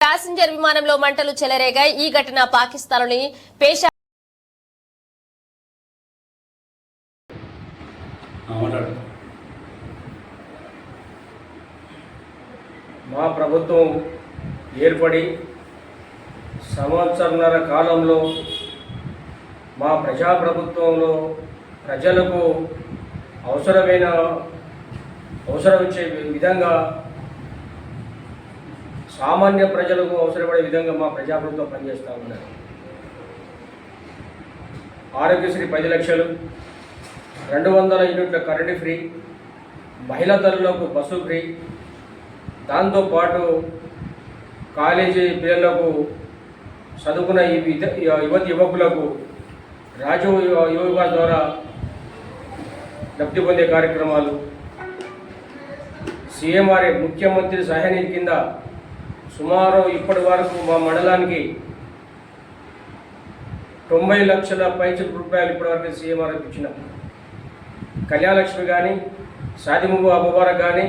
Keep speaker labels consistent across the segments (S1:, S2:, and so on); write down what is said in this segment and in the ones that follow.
S1: Passenger విమానంలో మంటలు చెలరేగాయి. ఈ ఘటన పాకిస్తాన్లోని పేషా
S2: మా ప్రభుత్వం ఏర్పడి సంవత్సరన్నర కాలంలో మా ప్రజాప్రభుత్వంలో ప్రజలకు అవసరమైన అవసరం ఇచ్చే విధంగా సామాన్య ప్రజలకు అవసరపడే విధంగా మా ప్రజాప్రభుత్వం పనిచేస్తూ ఉన్నారు. ఆరోగ్యశ్రీ పది లక్షలు రెండు వందల యూనిట్ల కరెంటు ఫ్రీ మహిళా తల్లులకు బస్సు ఫ్రీ దాంతోపాటు కాలేజీ పిల్లలకు చదువుకున్న ఈ యువతి యువకులకు రాజీవ్ యువ ద్వారా లబ్ధి పొందే కార్యక్రమాలు. సీఎంఆర్ఏ ముఖ్యమంత్రి సహాయనిధి కింద సుమారు ఇప్పటి వరకు మా మండలానికి తొంభై లక్షల పైచల రూపాయలు ఇప్పటివరకు సీఎంఆర్ ఇచ్చినాం కళ్యాణలక్ష్మి కానీ సాదిముబు అబుబారక్ కానీ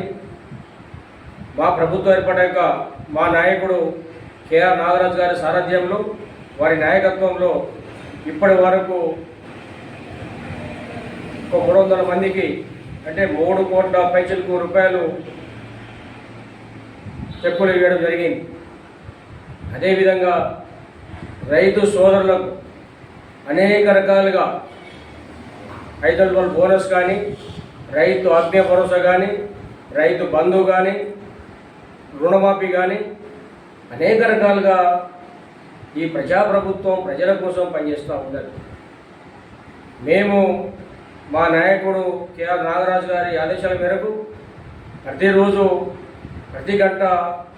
S2: మా ప్రభుత్వం ఏర్పడ్డాక మా నాయకుడు కేఆర్ నాగరాజు గారి సారథ్యంలో వారి నాయకత్వంలో ఇప్పటి వరకు ఒక మూడు వందల మందికి అంటే మూడు కోట్ల పైచలకు రూపాయలు చెక్కులు ఇవ్వడం జరిగింది. అదేవిధంగా రైతు సోదరులకు అనేక రకాలుగా ఐదు వందల బోనస్ కానీ రైతు అగ్ని భరోసా కానీ రైతు బంధు కానీ రుణమాఫీ కానీ అనేక రకాలుగా ఈ ప్రజాప్రభుత్వం ప్రజల కోసం పనిచేస్తూ ఉన్నది. మేము మా నాయకుడు కేఆర్ నాగరాజు గారి ఆదేశాల మేరకు ప్రతిరోజు ప్రతి గంట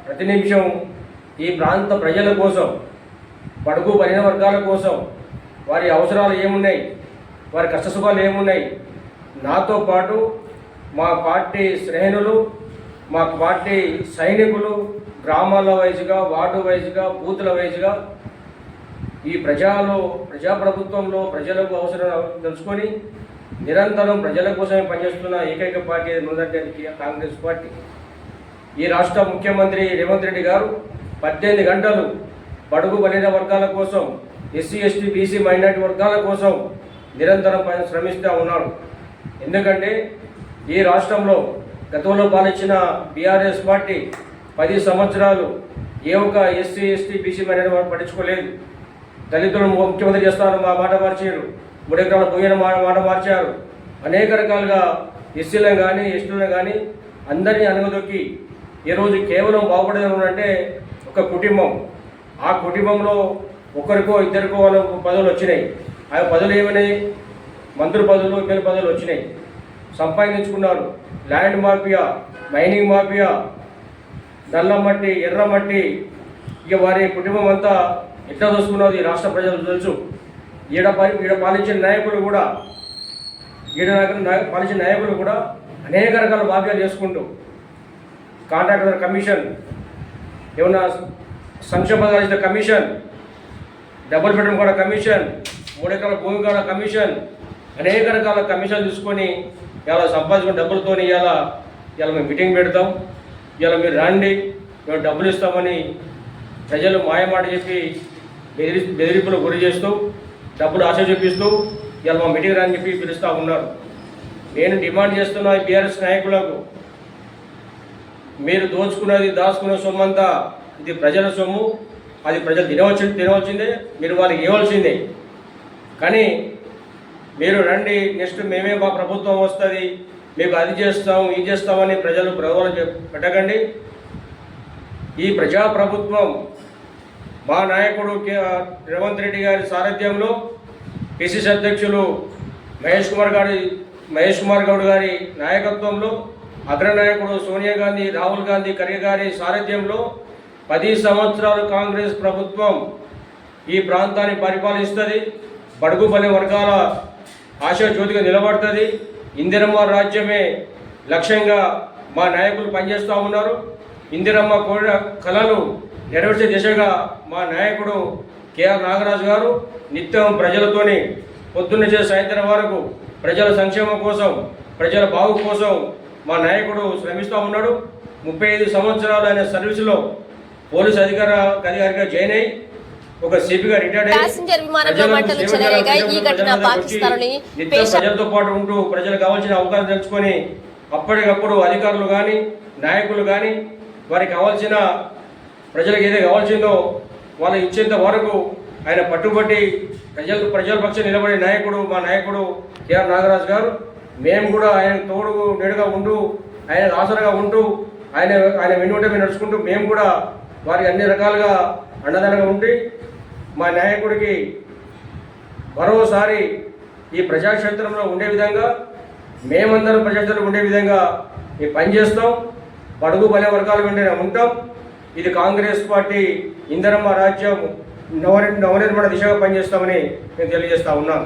S2: ప్రతి నిమిషం ఈ ప్రాంత ప్రజల కోసం బడుగు బలిన వర్గాల కోసం వారి అవసరాలు ఏమున్నాయి వారి కష్టసుఖాలు ఏమున్నాయి నాతో పాటు మా పార్టీ శ్రేణులు మా పార్టీ సైనికులు గ్రామాల వైజ్గా వార్డు వైజ్గా బూతుల వైజ్గా ఈ ప్రజలు ప్రజాప్రభుత్వంలో ప్రజలకు అవసరం తెలుసుకొని నిరంతరం ప్రజల కోసమే పనిచేస్తున్న ఏకైక పార్టీ ఏది కాంగ్రెస్ పార్టీ. ఈ రాష్ట్ర ముఖ్యమంత్రి రేవంత్ రెడ్డి గారు పద్దెనిమిది గంటలు బడుగు బలిన వర్గాల కోసం ఎస్సీ ఎస్టీ బీసీ మైనార్టీ వర్గాల కోసం నిరంతరం శ్రమిస్తూ ఉన్నాడు ఎందుకంటే ఈ రాష్ట్రంలో గతంలో పాలించిన బీఆర్ఎస్ పార్టీ పది సంవత్సరాలు ఏ ఒక్క ఎస్సీ ఎస్టీ బీసీ మైనార్టీ వారు పట్టించుకోలేదు. దళితులను ముఖ్యమంత్రి చేస్తారు మా మాట మార్చారు. మూడు ఎకరాల పోయిన మా మాట మార్చారు. అనేక రకాలుగా ఎస్సీలను కానీ ఎస్టీలను కానీ అందరినీ అనగదొక్కి ఈరోజు కేవలం బాగుపడడం అంటే ఒక కుటుంబం. ఆ కుటుంబంలో ఒకరికో ఇద్దరికో వాళ్ళ పదవులు వచ్చినాయి. ఆ పదవులు ఏమైనాయి? మంత్రి పదవులు ఎమ్మెల్యే పదవులు వచ్చినాయి. సంపాదించుకున్నారు. ల్యాండ్ మాఫియా మైనింగ్ మాఫియా నల్ల మట్టి ఎర్ర మట్టి. ఇక వారి కుటుంబం అంతా ఎట్లా చూసుకున్నది ఈ రాష్ట్ర ప్రజలు తెలుసు. ఈడ పరి ఈడ పాలించిన నాయకులు కూడా ఈడ పాలించిన నాయకులు కూడా అనేక రకాల మాఫియాలు చేసుకుంటూ కాంట్రాక్టర్ కమిషన్ ఏమన్నా సంక్షేమ ఇచ్చిన కమిషన్ డబుల్ బెడ్రూమ్ కూడా కమిషన్ మూడు ఎకరాల భూమి కూడా కమిషన్ అనేక రకాల కమిషన్ తీసుకొని ఇలా సంపాదించుకున్న డబ్బులతో ఇలా ఇలా మేము మీటింగ్ పెడతాం. ఇలా మీరు రండి మేము డబ్బులు ఇస్తామని ప్రజలు మాయమాట చెప్పి బెదిరి బెదిరింపులు గురి చేస్తూ డబ్బులు ఆశ చూపిస్తూ ఇలా మా మీటింగ్ రాని చెప్పి పిలుస్తూ ఉన్నారు. నేను డిమాండ్ చేస్తున్న బీఆర్ఎస్ నాయకులకు మీరు దోచుకున్నది దాచుకున్న సొమ్ము అంతా ఇది ప్రజల సొమ్ము. అది ప్రజలు తినవచ్చింది తినవచ్చిందే మీరు వాళ్ళకి ఇవ్వాల్సిందే కానీ మీరు రండి నెక్స్ట్ మేమే మా ప్రభుత్వం వస్తుంది మీకు అది చేస్తాం ఇది చేస్తామని ప్రజలు ప్రలోభాలు పెట్టకండి. ఈ ప్రజాప్రభుత్వం మా నాయకుడు రేవంత్ రెడ్డి గారి సారథ్యంలో పిసిసి అధ్యక్షులు మహేష్ కుమార్ గారి మహేష్ కుమార్ గౌడ్ గారి నాయకత్వంలో అగ్రనాయకుడు సోనియా గాంధీ రాహుల్ గాంధీ ఖర్గే గారి సారథ్యంలో పది సంవత్సరాలు కాంగ్రెస్ ప్రభుత్వం ఈ ప్రాంతాన్ని పరిపాలిస్తుంది. బడుగు పని వర్గాల ఆశాజ్యోతిగా నిలబడుతుంది. ఇందిరమ్మ రాజ్యమే లక్ష్యంగా మా నాయకులు పనిచేస్తూ ఉన్నారు. ఇందిరమ్మ కోరిన కళలు నెరవేర్చే దిశగా మా నాయకుడు కేఆర్ నాగరాజు గారు నిత్యం ప్రజలతోని పొద్దున్న చేసే సాయంత్రం వరకు ప్రజల సంక్షేమం కోసం ప్రజల బాగు కోసం మా నాయకుడు శ్రమిస్తూ ఉన్నాడు ముప్పై ఐదు సంవత్సరాలు ఆయన సర్వీసులో పోలీసు అధికార అధికారిగా జాయిన్ అయ్యి ఒక సిపిగా రిటైర్డ్ అయ్యి
S1: ప్యాసింజర్ విమానంలో మంటలు చెలరేగాయి. ఈ ఘటన పాకిస్తాన్లోని
S2: ప్రజలతో పాటు ఉంటూ ప్రజలకు కావాల్సిన అవకాశం తెలుసుకొని అప్పటికప్పుడు అధికారులు కానీ నాయకులు కానీ వారికి కావాల్సిన ప్రజలకు ఏదో కావాల్సిందో వాళ్ళు ఇచ్చేంత వరకు ఆయన పట్టుబట్టి ప్రజలు ప్రజల పక్షం నిలబడే నాయకుడు మా నాయకుడు కేఆర్ నాగరాజు గారు మేము కూడా ఆయన తోడు నేడుగా ఉంటూ ఆయన ఆసరగా ఉంటూ ఆయన ఆయన వెన్నుంటే మేము నడుచుకుంటూ మేము కూడా వారికి అన్ని రకాలుగా అండదండగా ఉండి మా నాయకుడికి మరోసారి ఈ ప్రజాక్షేత్రంలో ఉండే విధంగా మేమందరం ప్రజాక్షేత్రంలో ఉండే విధంగా మేము పనిచేస్తాం బడుగు బలే వర్గాల వెంటనే ఉంటాం. ఇది కాంగ్రెస్ పార్టీ ఇందరమ్మ రాజ్యం నవ నవనిర్మాణ దిశగా పనిచేస్తామని నేను తెలియజేస్తా ఉన్నాను.